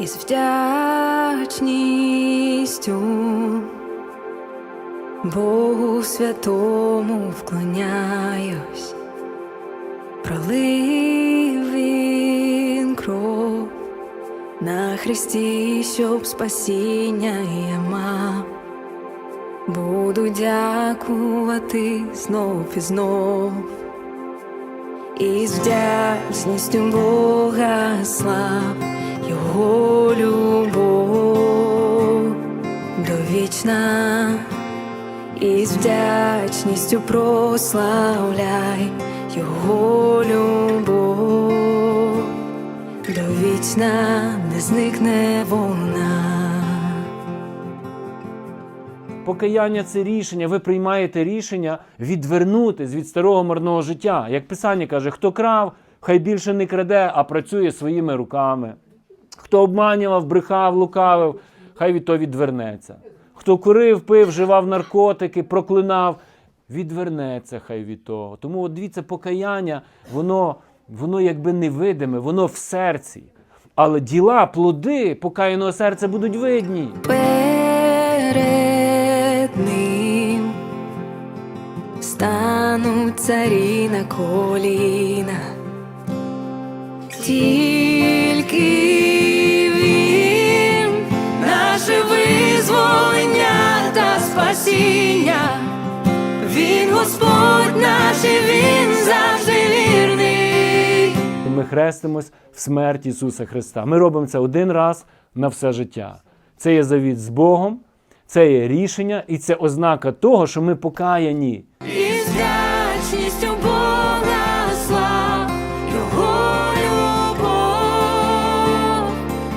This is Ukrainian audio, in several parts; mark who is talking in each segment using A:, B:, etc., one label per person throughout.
A: із вдячністю Богу святому вклоняюсь, пролив він кров на хресті, щоб спасіння я мав. Буду дякувати знов і знов, і з вдячністю Бога слав Його любов довічна, і з вдячністю прославляй Його любов довічна, не зникне вона.
B: Покаяння це рішення. Ви приймаєте рішення відвернутись від старого марного життя. Як Писання каже, хто крав, хай більше не краде, а працює своїми руками. Хто обманював, брехав, лукавив, хай від того відвернеться. Хто курив, пив, вживав наркотики, проклинав, відвернеться хай від того. Тому от дивіться, покаяння, воно, воно якби невидиме, воно в серці. Але діла, плоди покаяного серця будуть видні.
A: перед ним стануть царі на коліна, тільки спасіння, Він Господь наш, і Він завжди вірний.
B: Ми хрестимось в смерть Ісуса Христа. Ми робимо це один раз на все життя. Це є завіт з Богом, це є рішення і це ознака того, що ми покаяні.
A: І з вдячністю Бога слав, Його любов,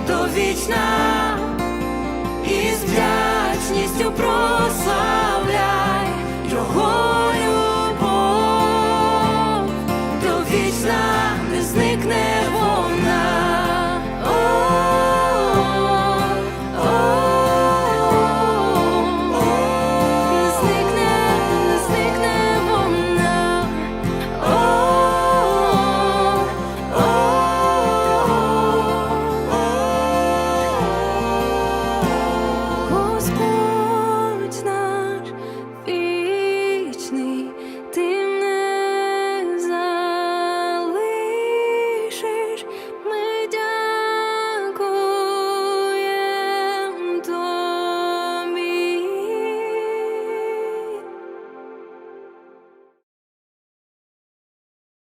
A: довічна, і з вдячністю про. вічна, не зникне вона. О -о -о -о -о -о -о. Не зникне, не зникне вона. О -о -о -о -о -о -о. Господь.